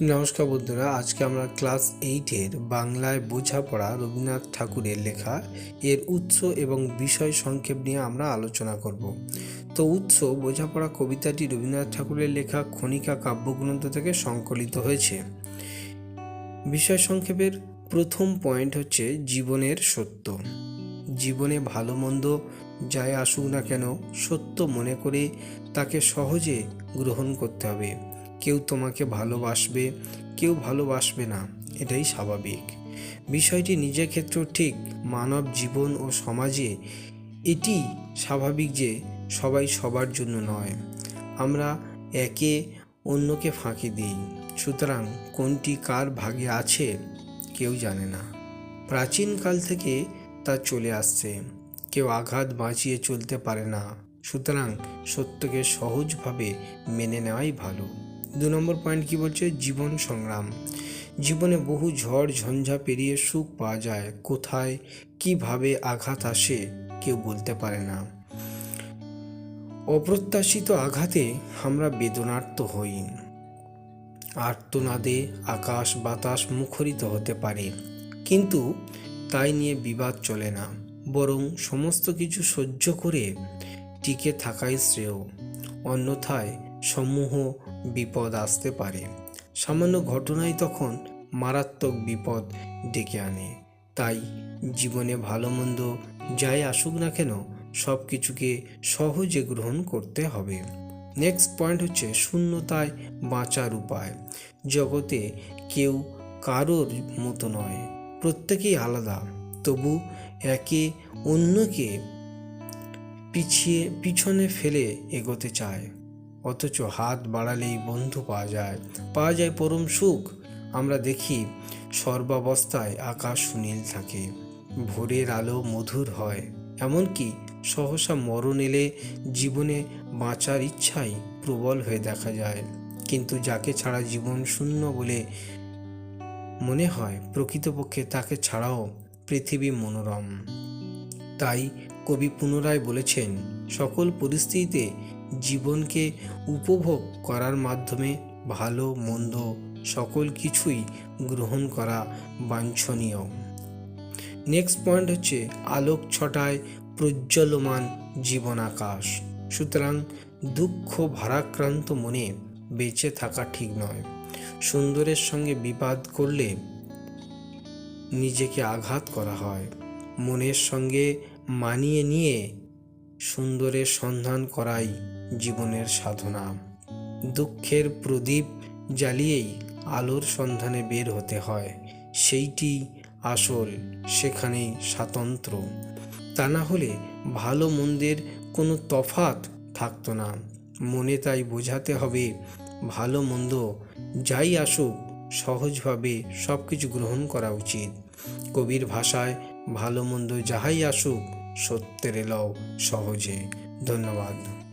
নমস্কার বন্ধুরা, আজকে আমরা ক্লাস এইটের বাংলায় বোঝাপড়া রবীন্দ্রনাথ ঠাকুরের লেখা এর উৎস এবং বিষয় সংক্ষেপ নিয়ে আমরা আলোচনা করব। তো উৎস বোঝাপড়া কবিতাটি রবীন্দ্রনাথ ঠাকুরের লেখা খনিকা কাব্যগ্রন্থ থেকে সংকলিত হয়েছে। বিষয় সংক্ষেপের প্রথম পয়েন্ট হচ্ছে জীবনের সত্য। জীবনে ভালো মন্দ যাই আসুক না কেন, সত্য মনে করে তাকে সহজে গ্রহণ করতে হবে। কেউ তোমাকে ভালোবাসবে, কেউ ভালোবাসবে না, এটাই স্বাভাবিক। বিষয়টি নিজের ক্ষেত্রেও ঠিক, মানব জীবন ও সমাজে এটি স্বাভাবিক যে সবাই সবার জন্য নয়। আমরা একে অন্যকে ফাঁকি দিই, সুতরাং কোনটি কার ভাগে আছে কেউ জানে না। প্রাচীনকাল থেকে তা চলে আসছে, কেউ আঘাত বাঁচিয়ে চলতে পারে না, সুতরাং সত্যকে সহজভাবে মেনে নেওয়াই ভালো। দু নম্বর পয়েন্ট কি বলছে? জীবন সংগ্রাম। জীবনে বহু ঝড়, ঝঞ্ঝা পেরিয়ে সুখ পাওয়া যায়। কোথায়, কীভাবে আঘাত আসে কেউ বলতে পারে না। অপ্রত্যাশিত আঘাতে আমরা বেদনার্ত হই। আর্তনাদে আকাশ বাতাস মুখরিত হতে পারে। কিন্তু তাই নিয়ে বিবাদ চলে না। বরং সমস্ত কিছু সহ্য করে টিকে থাকাই শ্রেয়। অন্যথায় সমূহ বিপদ আসতে পারে। সামান্য ঘটনাই তখন মারাত্মক বিপদ ডেকে আনে। তাই জীবনে ভালো মন্দ যাই আসুক না কেন, সব কিছুকে সহজে গ্রহণ করতে হবে। নেক্সট পয়েন্ট হচ্ছে শূন্যতায় বাঁচার উপায়। জগতে কেউ কারোর মতো নয়, প্রত্যেকেই আলাদা। তবু একে অন্যকে পিছিয়ে, পিছনে ফেলে এগোতে চায়। অথচ হাত বাড়ালেই বন্ধু পাওয়া যায়। পাওয়া যায় পরম সুখ। আমরা দেখি সর্বাবস্থায় আকাশ সুনীল থাকে। ভোরের আলো মধুর হয়। এমনকি সহসা মরণ এলে জীবনে বাঁচার ইচ্ছাই প্রবল হয়ে দেখা যায়। কিন্তু যাকে ছাড়া জীবন শূন্য বলে মনে হয়, প্রকৃতপক্ষে তাকে ছাড়াও পৃথিবী মনোরম। তাই কবি পুনরায় বলেছেন, সকল পরিস্থিতিতে জীবনকে উপভোগ করার মাধ্যমে ভালো, মন্দ সকল কিছুই গ্রহণ করা বাঞ্ছনীয়। নেক্সট পয়েন্ট হচ্ছে আলোক ছটায় প্রজ্বলমান জীবন আকাশ সুতরাং দুঃখ ভারাক্রান্ত মনে বেঁচে থাকা ঠিক নয়। সুন্দরের সঙ্গে বিবাদ করলে নিজেকে আঘাত করা হয়। মনের সঙ্গে মানিয়ে নিয়ে সুন্দরের সন্ধান করাই জীবনের সাধনা। দুঃখের প্রদীপ জ্বালিয়েই আলোর সন্ধানে বের হতে হয়। সেইটি আসল, সেখানেই স্বাতন্ত্র। তা না হলে ভালো মন্দের কোনো তফাত থাকতো না। মনে তাই বোঝাতে হবে, ভালো মন্দ যাই আসুক, সহজভাবে সব কিছু গ্রহণ করা উচিত। কবির ভাষায়, ভালো মন্দ যাহাই আসুক সত্যের এলাও সহজে। ধন্যবাদ।